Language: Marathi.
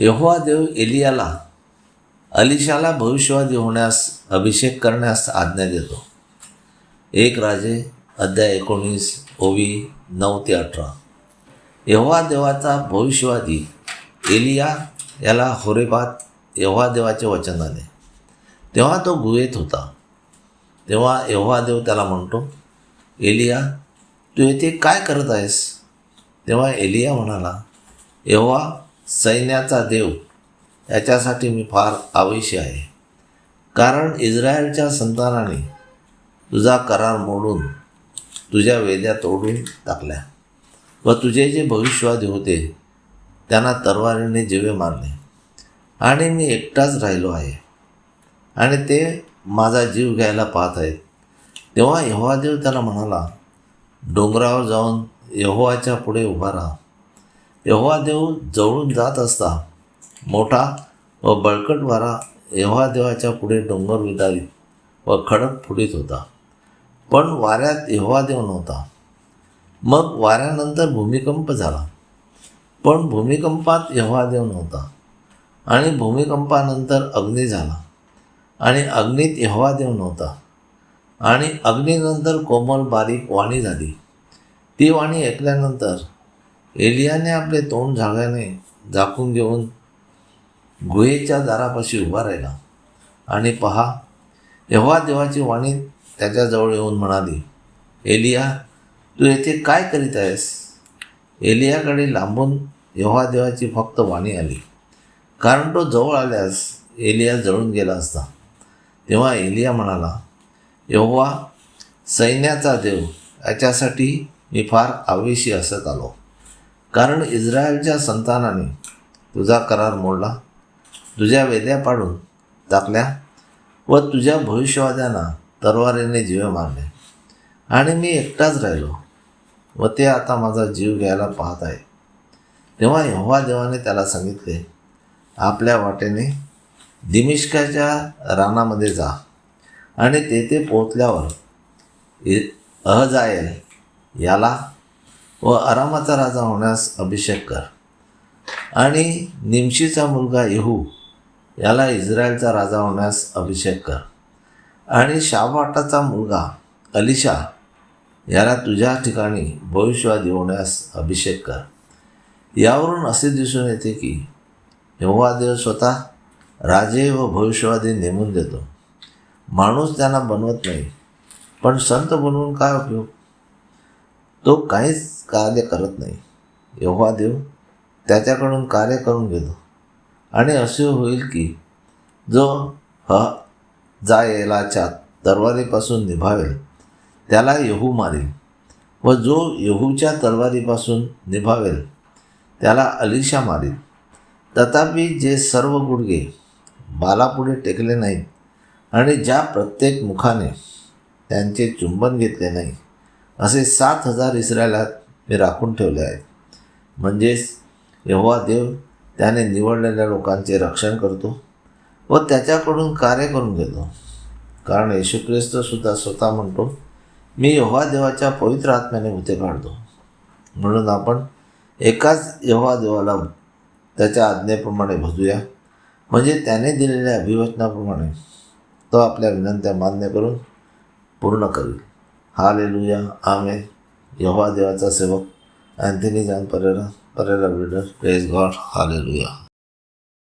यहोवा देव एलियाला अलिशाला भविष्यवादी होण्यास अभिषेक करण्यास आज्ञा देतो. एक राजे अध्याय एकोणीस ओवी नऊ ते अठरा. यहोवा देवाचा भविष्यवादी एलिया याला होरेबात यहोवा देवाचे वचन आले तेव्हा तो गुहेत होता. तेव्हा यहोवा देव त्याला म्हणतो एलिया तू येथे काय करत आहेस? तेव्हा एलिया म्हणाला यहोवा सैन्याचा देव. याच्यासाठी मी फार आवेशी आहे. कारण इस्रायलच्या संतानाने तुझा करार मोडून तुझ्या वेद्या तोडून टाकल्या व तुझे जे भविष्यवादी होते त्यांना तरवारीने जीवे मारले. आणि मी एकटाच राहिलो आहे. आणि ते माझा जीव घ्यायला पाहत आहेत. तेव्हा यहोवादेव त्याला म्हणाला डोंगरावर जाऊन यहोवाच्या पुढे उभा राहा. देव जवळून जात असता मोठा व बळकट वारा देवाच्या पुढे डोंगर विदारीत व खडक फुटीत होता. पण वाऱ्यात देव नव्हता. मग वाऱ्यानंतर भूमिकंप झाला. पण भूमिकंपात देव नव्हता आणि भूमिकंपानंतर अग्नी झाला आणि अग्नीत देव नव्हता. आणि अग्नीनंतर कोमल बारीक वाणी झाली. ती वाणी ऐकल्यानंतर एलियाने आपले तोंड झागाने झाकून घेऊन गुहेच्या दारापाशी उभा राहिला. आणि पहा यव्हा देवाची वाणी त्याच्याजवळ येऊन म्हणाली एलिया तू येथे काय करीत आहेस? एलियाकडे लांबून यव्हा देवाची फक्त वाणी आली. कारण तो जवळ आल्यास एलिया जळून गेला असता. तेव्हा एलिया म्हणाला यहोवा सैन्याचा देव याच्यासाठी मी फार आवेशी असत आलो. कारण इस्रायलच्या संतानाने तुझा करार मोडला. तुझ्या वेद्या पाडून टाकल्या व तुझ्या भविष्यवाद्यांना तरवारीने जीव मारले. आणि मी एकटाच राहिलो व ते आता माझा जीव घ्यायला पाहत आहे. तेव्हा यहोवा देवाने त्याला सांगितले आपल्या वाटेने दिमिष्काच्या रानामध्ये जा आणि तेथे पोचल्यावर अहजायल याला व आरामाचा राजा होण्यास अभिषेक कर. आणि निमशीचा मुलगा येहू याला इस्रायलचा राजा होण्यास अभिषेक कर. आणि शाबाटाचा मुलगा अलिशा याला तुझ्या ठिकाणी भविष्यवादी होण्यास अभिषेक कर. यावरून असे दिसून येते की यहोवा देव स्वतः राजे व भविष्यवादी नेमून देतो. माणूस त्यांना बनवत नाही पण संत बनवून काय उपयोग? तो काहीच कार्य करत नाही. एव्हा देव त्याच्याकडून कार्य करून घेतो. आणि असे होईल की जो ह जायलाच्या तरवारीपासून निभावेल त्याला येहू मारेल. व जो येहूच्या तलवारीपासून निभावेल त्याला अलिशा मारील. तथापि जे सर्व गुडगे बालापुढे टेकले नाहीत आणि ज्या प्रत्येक मुखाने त्यांचे चुंबन घेतले नाही असे सात हजार इस्रायलात मी राखून ठेवले आहेत. म्हणजेच यहोवा देव त्याने निवडलेल्या लोकांचे रक्षण करतो व त्याच्याकडून कार्य करून घेतो. कारण येशू ख्रिस्तसुद्धा स्वतः म्हणतो मी यहोवा देवाच्या पवित्र आत्म्याने भूते काढतो. म्हणून आपण एकाच यहोवा देवाला त्याच्या आज्ञेप्रमाणे भजूया. म्हणजे त्याने दिलेल्या अभिवचनाप्रमाणे तो आपल्या विनंत्या मान्य करून पूर्ण करील. हालेलुया. आमे यहोवा देवाचा सेवक. Anthony John Pereira Pereira builder. Praise God hallelujah.